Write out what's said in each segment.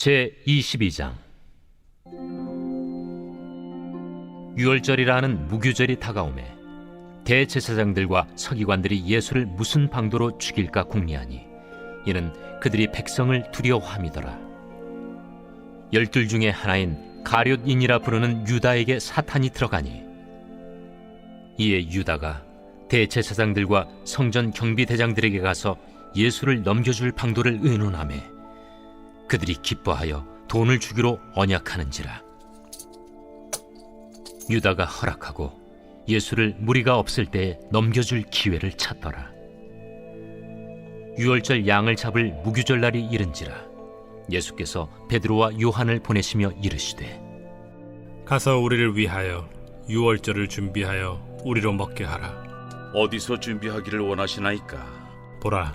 제 22장. 유월절이라는 무교절이 다가오매 대제사장들과 서기관들이 예수를 무슨 방도로 죽일까 궁리하니 이는 그들이 백성을 두려워함이더라. 열둘 중에 하나인 가룟인이라 부르는 유다에게 사탄이 들어가니 이에 유다가 대제사장들과 성전 경비대장들에게 가서 예수를 넘겨줄 방도를 의논하매 그들이 기뻐하여 돈을 주기로 언약하는지라 유다가 허락하고 예수를 무리가 없을 때에 넘겨줄 기회를 찾더라 유월절 양을 잡을 무교절 날이 이른지라 예수께서 베드로와 요한을 보내시며 이르시되 가서 우리를 위하여 유월절을 준비하여 우리로 먹게 하라. 어디서 준비하기를 원하시나이까? 보라,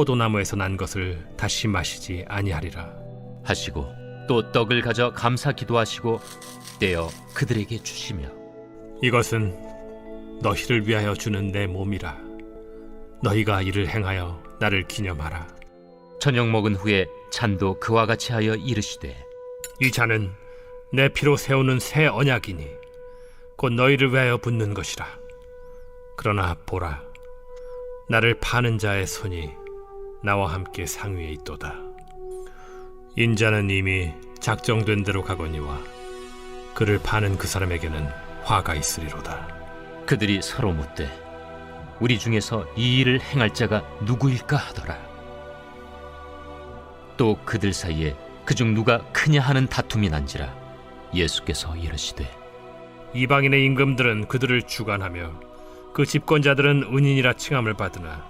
포도나무에서 난 것을 다시 마시지 아니하리라. 하시고 또 떡을 가져 감사 기도 하시고 떼어 그들에게 주시며 이것은 너희를 위하여 주는 내 몸이라. 너희가 이를 행하여 나를 기념하라. 저녁 먹은 후에 잔도 그와 같이 하여 이르시되 이 잔은 내 피로 세우는 새 언약이니 곧 너희를 위하여 붓는 것이라. 그러나 보라, 나를 파는 자의 손이 나와 함께 상위에 있도다. 인자는 이미 작정된 대로 가거니와 그를 파는 그 사람에게는 화가 있으리로다. 그들이 서로 묻되 우리 중에서 이 일을 행할 자가 누구일까 하더라. 또 그들 사이에 그중 누가 크냐 하는 다툼이 난지라 예수께서 이르시되 이방인의 임금들은 그들을 주관하며 그 집권자들은 은인이라 칭함을 받으나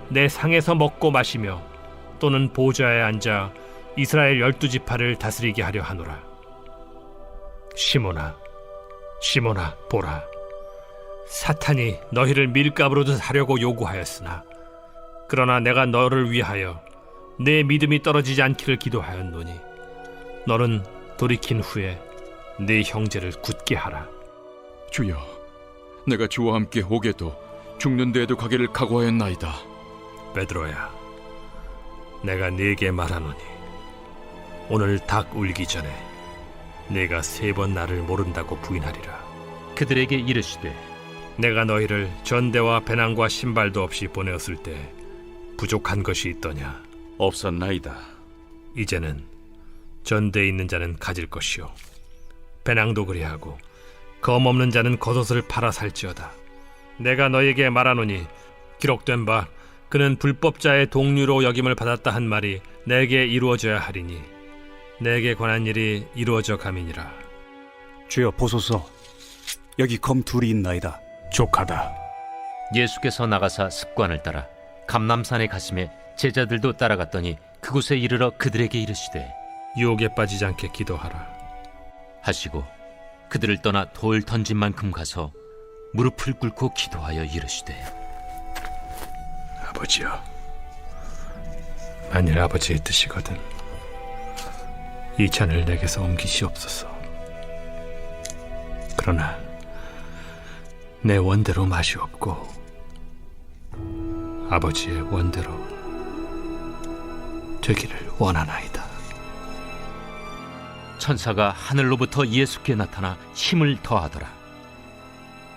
내 상에서 먹고 마시며 또는 보좌에 앉아 이스라엘 열두 지파를 다스리게 하려 하노라 시몬아 시몬아 보라 사탄이 너희를 밀가부로도 하려고 요구하였으나 그러나 내가 너를 위하여 내 믿음이 떨어지지 않기를 기도하였노니 너는 돌이킨 후에 네 형제를 굳게 하라. 주여, 내가 주와 함께 오게도 죽는 데에도 가기를 각오하였나이다. 베드로야, 내가 네게 말하노니 오늘 닭 울기 전에 네가 세 번 나를 모른다고 부인하리라. 그들에게 이르시되 내가 너희를 전대와 배낭과 신발도 없이 보내었을 때 부족한 것이 있더냐? 없었나이다. 이제는 전대에 있는 자는 가질 것이요 배낭도 그리하고 검 없는 자는 겉옷을 팔아 살지어다 내가 너에게 말하노니 기록된 바 그는 불법자의 동류로 여김을 받았다 한 말이 내게 이루어져야 하리니 내게 관한 일이 이루어져 감이니라. 주여 보소서. 여기 검 둘이 있나이다. 족하다. 예수께서 나가사 습관을 따라 감남산에 가심에 제자들도 따라갔더니 그곳에 이르러 그들에게 이르시되 유혹에 빠지지 않게 기도하라. 하시고 그들을 떠나 돌 던진 만큼 가서 무릎을 꿇고 기도하여 이르시되 아버지여 만일 아버지의 뜻이거든 이 잔을 내게서 옮기시옵소서. 그러나 내 원대로 마시옵고 아버지의 원대로 되기를 원하나이다. 천사가 하늘로부터 예수께 나타나 힘을 더하더라.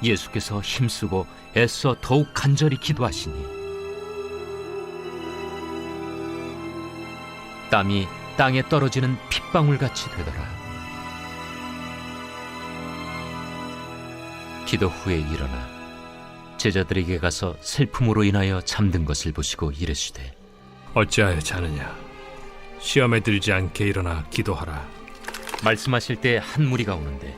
예수께서 힘쓰고 애써 더욱 간절히 기도하시니 땀이 땅에 떨어지는 핏방울 같이 되더라. 기도 후에 일어나 제자들에게 가서 슬픔으로 인하여 잠든 것을 보시고 이르시되 어찌하여 자느냐? 시험에 들지 않게 일어나 기도하라. 말씀하실 때 한 무리가 오는데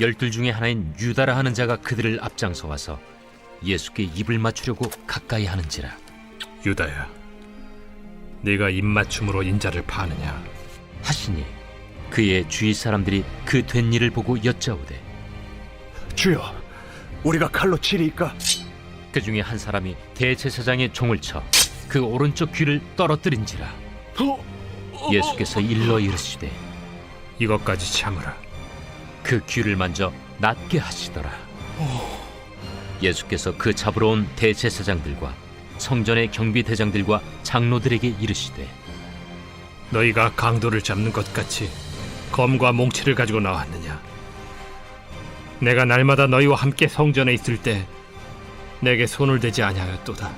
열둘 중에 하나인 유다라 하는 자가 그들을 앞장서 와서 예수께 입을 맞추려고 가까이 하는지라 유다야, 네가 입맞춤으로 인자를 파느냐? 하시니 그의 주위 사람들이 그 된 일을 보고 여짜오되 주여, 우리가 칼로 치리이까? 그 중에 한 사람이 대제사장의 종을 쳐 그 오른쪽 귀를 떨어뜨린지라 예수께서 일러 이르시되 이것까지 참으라. 그 귀를 만져 낫게 하시더라. 예수께서 그 잡으러 온 대제사장들과 성전의 경비대장들과 장로들에게 이르시되 너희가 강도를 잡는 것 같이 검과 몽치를 가지고 나왔느냐? 내가 날마다 너희와 함께 성전에 있을 때 내게 손을 대지 아니하였도다.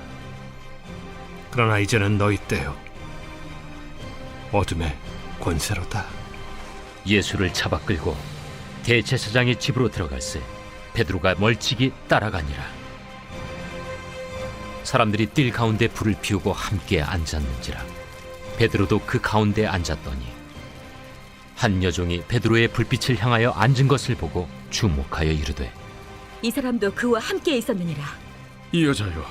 그러나 이제는 너희 때요. 어둠의 권세로다. 예수를 잡아 끌고 대제사장의 집으로 들어갈새 베드로가 멀찍이 따라가니라. 사람들이 뜰 가운데 불을 피우고 함께 앉았는지라 베드로도 그 가운데 앉았더니 한 여종이 베드로의 불빛을 향하여 앉은 것을 보고 주목하여 이르되 이 사람도 그와 함께 있었느니라. 이 여자여,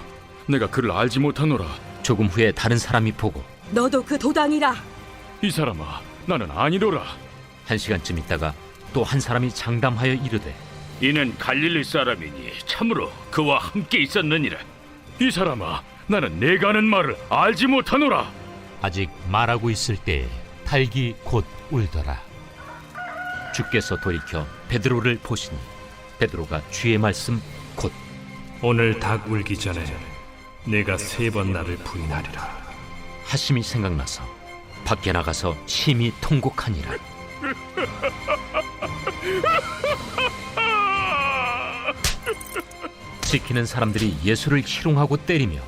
내가 그를 알지 못하노라. 조금 후에 다른 사람이 보고 너도 그 도당이라. 이 사람아, 나는 아니로라. 한 시간쯤 있다가 또 한 사람이 장담하여 이르되 이는 갈릴리 사람이니 참으로 그와 함께 있었느니라. 이 사람아, 나는 내가 하는 말을 알지 못하노라. 아직 말하고 있을 때에 닭이 곧 울더라. 주께서 돌이켜 베드로를 보시니 베드로가 주의 말씀 곧 오늘 닭 울기 전에 내가 세 번 나를 부인하리라. 하심이 생각나서 밖에 나가서 심히 통곡하니라. 지키는 사람들이 예수를 희롱하고 때리며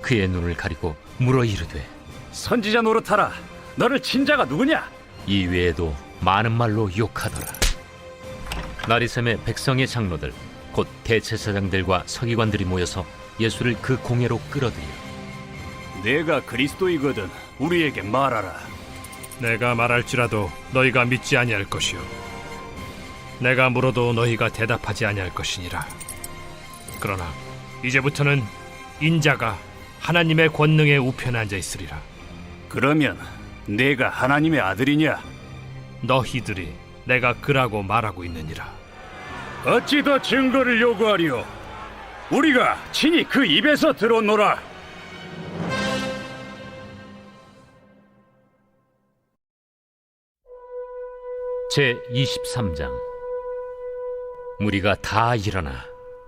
그의 눈을 가리고 물어 이르되 선지자 노릇하라. 너를 친자가 누구냐? 이 외에도 많은 말로 욕하더라. 나리샘의 백성의 장로들 곧 대제사장들과 서기관들이 모여서 예수를 그 공회로 끌어들여 내가 그리스도이거든. 우리에게 말하라. 내가 말할지라도 너희가 믿지 아니할 것이요. 내가 물어도 너희가 대답하지 아니할 것이니라. 그러나 이제부터는 인자가 하나님의 권능의 우편에 앉아 있으리라. 그러면 내가 하나님의 아들이냐? 너희들이 내가 그라고 말하고 있느니라. 어찌 더 증거를 요구하리오? 우리가 친히 그 입에서 들었노라. 제 23장 무리가 다 일어나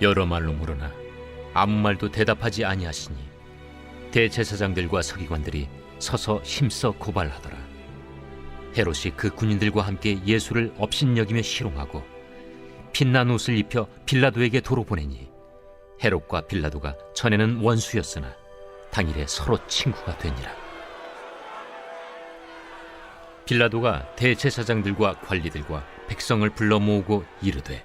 여러 말로 물으나 아무 말도 대답하지 아니하시니 대제사장들과 서기관들이 서서 힘써 고발하더라. 헤롯이 그 군인들과 함께 예수를 업신여기며 희롱하고 빛난 옷을 입혀 빌라도에게 도로 보내니 헤롯과 빌라도가 전에는 원수였으나 당일에 서로 친구가 되니라. 빌라도가 대제사장들과 관리들과 백성을 불러 모으고 이르되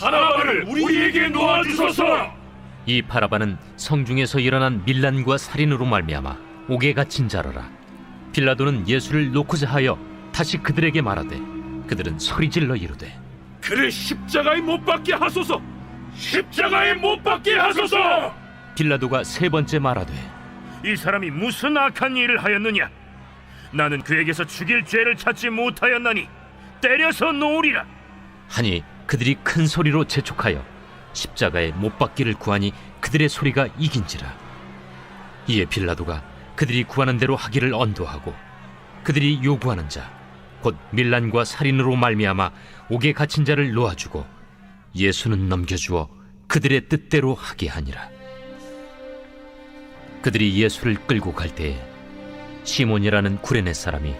바나바를 우리에게 놓아주소서. 이 바라바는 성중에서 일어난 밀란과 살인으로 말미암아 옥에 갇힌 자라라 빌라도는 예수를 놓고자 하여 다시 그들에게 말하되 그들은 소리질러 이르되 그를 십자가에 못 박게 하소서. 십자가에 못 박게 하소서. 빌라도가 세 번째 말하되 이 사람이 무슨 악한 일을 하였느냐? 나는 그에게서 죽일 죄를 찾지 못하였나니 때려서 놓으리라. 하니 그들이 큰 소리로 재촉하여 십자가에 못 박기를 구하니 그들의 소리가 이긴지라. 이에 빌라도가 그들이 구하는 대로 하기를 언도하고 그들이 요구하는 자 곧 밀란과 살인으로 말미암아 옥에 갇힌 자를 놓아주고 예수는 넘겨주어 그들의 뜻대로 하게 하니라. 그들이 예수를 끌고 갈 때에 시몬이라는 구레네 사람이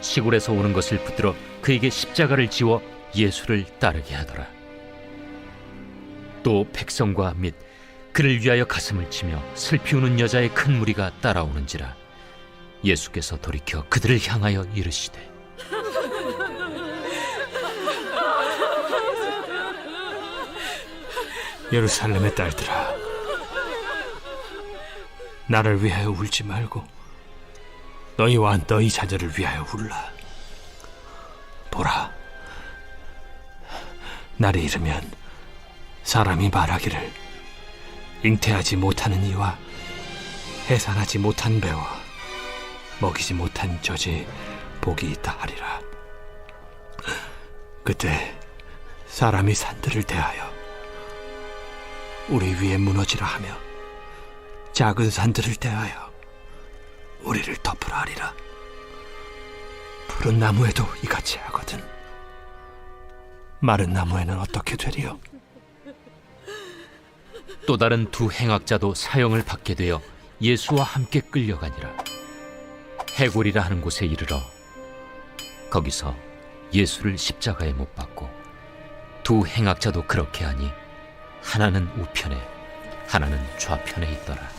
시골에서 오는 것을 붙들어 그에게 십자가를 지워 예수를 따르게 하더라. 또 백성과 및 그를 위하여 가슴을 치며 슬피 우는 여자의 큰 무리가 따라오는지라 예수께서 돌이켜 그들을 향하여 이르시되 예루살렘의 딸들아, 나를 위하여 울지 말고 너희와 너희 자녀를 위하여 울라. 보라, 날이 이르면 사람이 말하기를 잉태하지 못하는 이와 해산하지 못한 배와 먹이지 못한 젖이 복이 있다 하리라. 그때 사람이 산들을 대하여 우리 위에 무너지라 하며 작은 산들을 대하여 우리를 덮으라 하리라. 푸른 나무에도 이같이 하거든. 마른 나무에는 어떻게 되리요? 또 다른 두 행악자도 사형을 받게 되어 예수와 함께 끌려가니라 해골이라 하는 곳에 이르러 거기서 예수를 십자가에 못 박고 두 행악자도 그렇게 하니 하나는 우편에 하나는 좌편에 있더라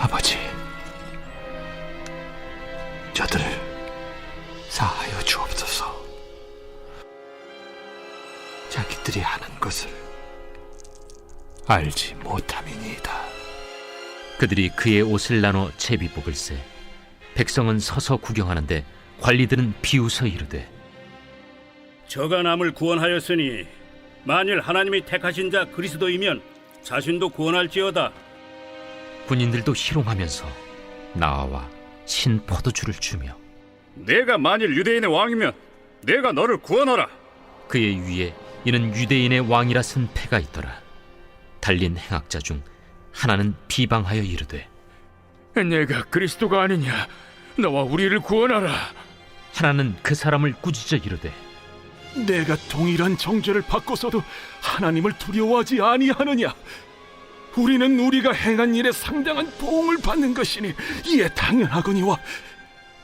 아버지, 저들을 사하여 주옵소서. 자기들이 하는 것을 알지 못함이니이다. 그들이 그의 옷을 나눠 채비 뽑을세 백성은 서서 구경하는데 관리들은 비웃어 이르되 저가 남을 구원하였으니 만일 하나님이 택하신 자 그리스도이면 자신도 구원할지어다. 군인들도 희롱하면서 나와 신 포도주를 주며 내가 만일 유대인의 왕이면 내가 너를 구원하라. 그의 위에 이는 유대인의 왕이라 쓴 패가 있더라. 달린 행악자 중 하나는 비방하여 이르되 내가 그리스도가 아니냐? 너와 우리를 구원하라. 하나는 그 사람을 꾸짖어 이르되 내가 동일한 정죄를 받고서도 하나님을 두려워하지 아니하느냐? 우리는 우리가 행한 일에 상당한 보응을 받는 것이니 이에 당연하거니와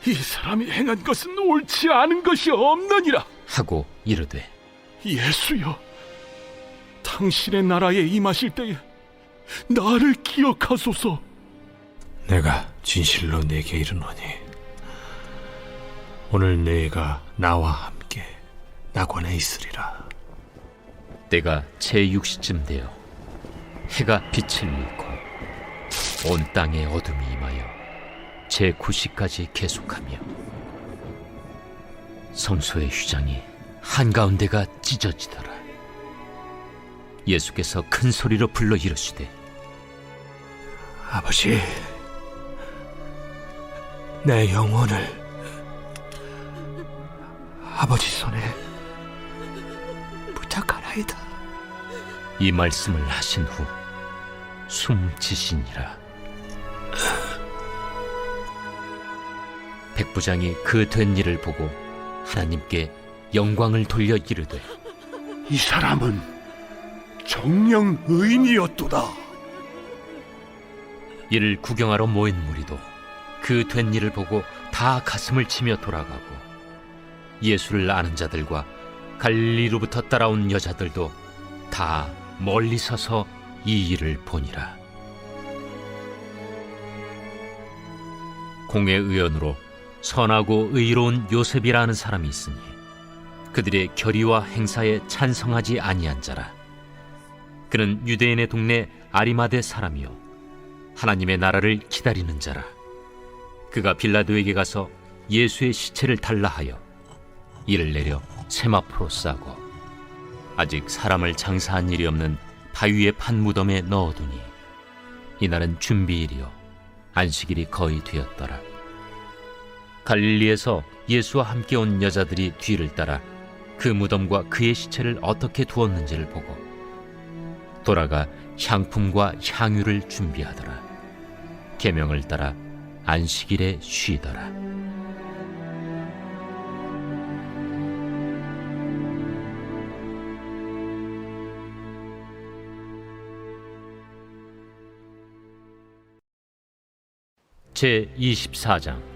이 사람이 행한 것은 옳지 않은 것이 없느니라. 하고 이르되 예수여, 당신의 나라에 임하실 때에 나를 기억하소서. 내가 진실로 내게 이르노니 오늘 내가 나와 함께 낙원에 있으리라. 때가 제6시쯤 되어 해가 빛을 잃고 온 땅에 어둠이 임하여 제9시까지 계속하며 성소의 휘장이 한가운데가 찢어지더라 예수께서 큰 소리로 불러 이르시되 아버지, 내 영혼을 아버지 손에 부탁하나이다. 이 말씀을 하신 후 숨지시니라. 백부장이 그 된 일을 보고 하나님께 영광을 돌려 이르되 이 사람은 정령 의인이었도다. 이를 구경하러 모인 무리도 그 된 일을 보고 다 가슴을 치며 돌아가고 예수를 아는 자들과 갈릴리로부터 따라온 여자들도 다 멀리 서서 이 일을 보니라. 공회 의원으로 선하고 의로운 요셉이라는 사람이 있으니 그들의 결의와 행사에 찬성하지 아니한 자라. 그는 유대인의 동네 아리마대 사람이요 하나님의 나라를 기다리는 자라. 그가 빌라도에게 가서 예수의 시체를 달라 하여 이를 내려 세마포로 싸고 아직 사람을 장사한 일이 없는 바위의 판 무덤에 넣어두니 이날은 준비일이요 안식일이 거의 되었더라. 갈릴리에서 예수와 함께 온 여자들이 뒤를 따라 그 무덤과 그의 시체를 어떻게 두었는지를 보고 돌아가 향품과 향유를 준비하더라. 계명을 따라 안식일에 쉬더라. 제 24장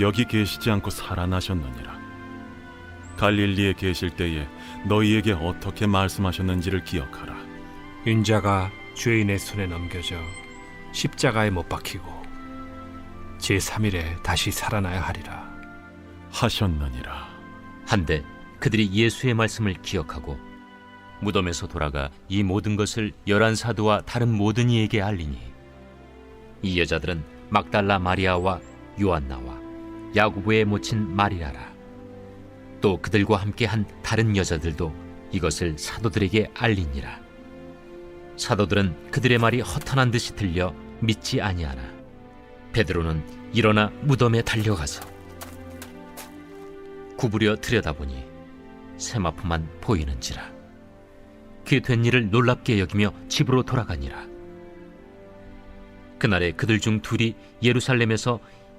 여기 계시지 않고 살아나셨느니라. 갈릴리에 계실 때에 너희에게 어떻게 말씀하셨는지를 기억하라. 인자가 죄인의 손에 넘겨져 십자가에 못 박히고 제 3일에 다시 살아나야 하리라. 하셨느니라. 한데 그들이 예수의 말씀을 기억하고 무덤에서 돌아가 이 모든 것을 열한 사도와 다른 모든 이에게 알리니 이 여자들은 막달라 마리아와 요한나와 야고보의 모친 마리아라. 또 그들과 함께 한 다른 여자들도 이것을 사도들에게 알리니라. 사도들은 그들의 말이 허탄한 듯이 들려 믿지 아니하나 베드로는 일어나 무덤에 달려가서 구부려 들여다보니 세마포만 보이는지라. 그 된 일을 놀랍게 여기며 집으로 돌아가니라. 그날에 그들 중 둘이 예루살렘에서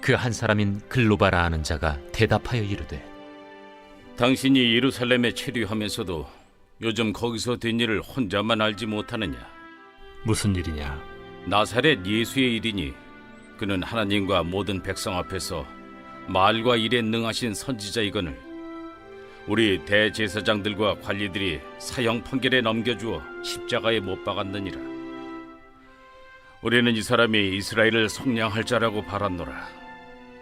그 한 사람인 글로바라 하는 자가 대답하여 이르되 당신이 예루살렘에 체류하면서도 요즘 거기서 된 일을 혼자만 알지 못하느냐? 무슨 일이냐? 나사렛 예수의 일이니 그는 하나님과 모든 백성 앞에서 말과 일에 능하신 선지자이거늘 우리 대제사장들과 관리들이 사형 판결에 넘겨주어 십자가에 못 박았느니라. 우리는 이 사람이 이스라엘을 속량할 자라고 바랐노라.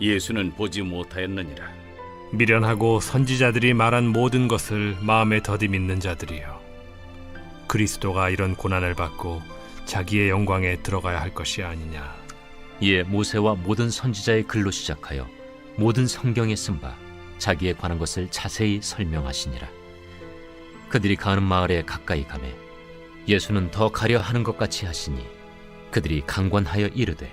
예수는 보지 못하였느니라. 미련하고 선지자들이 말한 모든 것을 마음에 더디 믿는 자들이여. 그리스도가 이런 고난을 받고 자기의 영광에 들어가야 할 것이 아니냐. 이에 모세와 모든 선지자의 글로 시작하여 모든 성경에 쓴 바 자기에 관한 것을 자세히 설명하시니라. 그들이 가는 마을에 가까이 가매 예수는 더 가려 하는 것 같이 하시니 그들이 강권하여 이르되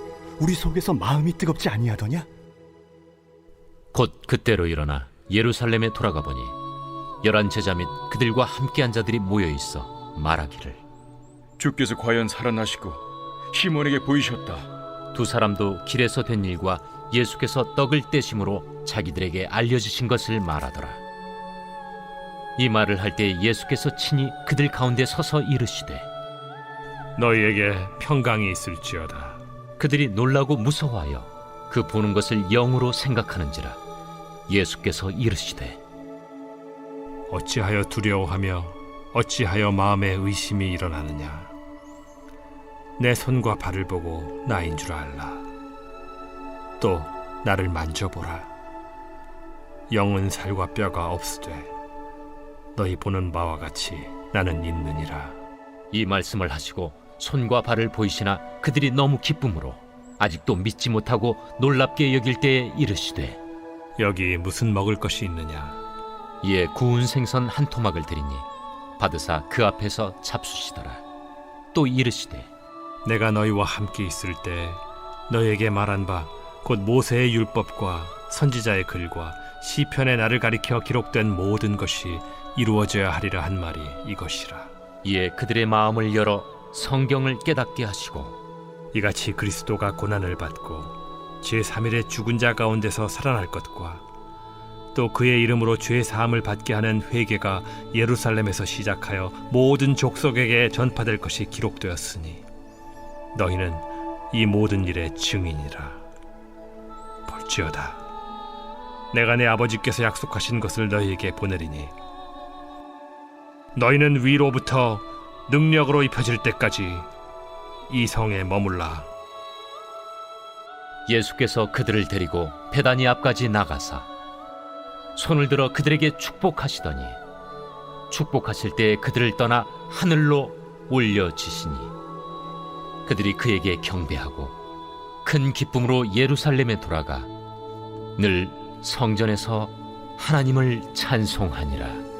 우리 속에서 마음이 뜨겁지 아니하더냐? 곧 그때로 일어나 예루살렘에 돌아가 보니 열한 제자 및 그들과 함께한 자들이 모여 있어 말하기를 주께서 과연 살아나시고 시몬에게 보이셨다. 두 사람도 길에서 된 일과 예수께서 떡을 떼심으로 자기들에게 알려주신 것을 말하더라. 이 말을 할 때 예수께서 친히 그들 가운데 서서 이르시되 너희에게 평강이 있을지어다. 그들이 놀라고 무서워하여 그 보는 것을 영으로 생각하는지라 예수께서 이르시되 어찌하여 두려워하며 어찌하여 마음에 의심이 일어나느냐? 내 손과 발을 보고 나인 줄 알라. 또 나를 만져보라. 영은 살과 뼈가 없으되 너희 보는 바와 같이 나는 있느니라. 이 말씀을 하시고 손과 발을 보이시나 그들이 너무 기쁨으로 아직도 믿지 못하고 놀랍게 여길 때에 이르시되 여기 무슨 먹을 것이 있느냐? 이에 구운 생선 한 토막을 드리니 받으사 그 앞에서 잡수시더라. 또 이르시되 내가 너희와 함께 있을 때 너희에게 말한 바 곧 모세의 율법과 선지자의 글과 시편의 나를 가리켜 기록된 모든 것이 이루어져야 하리라 한 말이 이것이라. 이에 그들의 마음을 열어 성경을 깨닫게 하시고 이같이 그리스도가 고난을 받고 제3일에 죽은 자 가운데서 살아날 것과 또 그의 이름으로 죄 사함을 받게 하는 회개가 예루살렘에서 시작하여 모든 족속에게 전파될 것이 기록되었으니 너희는 이 모든 일의 증인이라. 볼지어다. 내가 내 아버지께서 약속하신 것을 너희에게 보내리니 너희는 위로부터 능력으로 입혀질 때까지 이 성에 머물라 예수께서 그들을 데리고 베다니 앞까지 나가사 손을 들어 그들에게 축복하시더니 축복하실 때 그들을 떠나 하늘로 올려지시니 그들이 그에게 경배하고 큰 기쁨으로 예루살렘에 돌아가 늘 성전에서 하나님을 찬송하니라.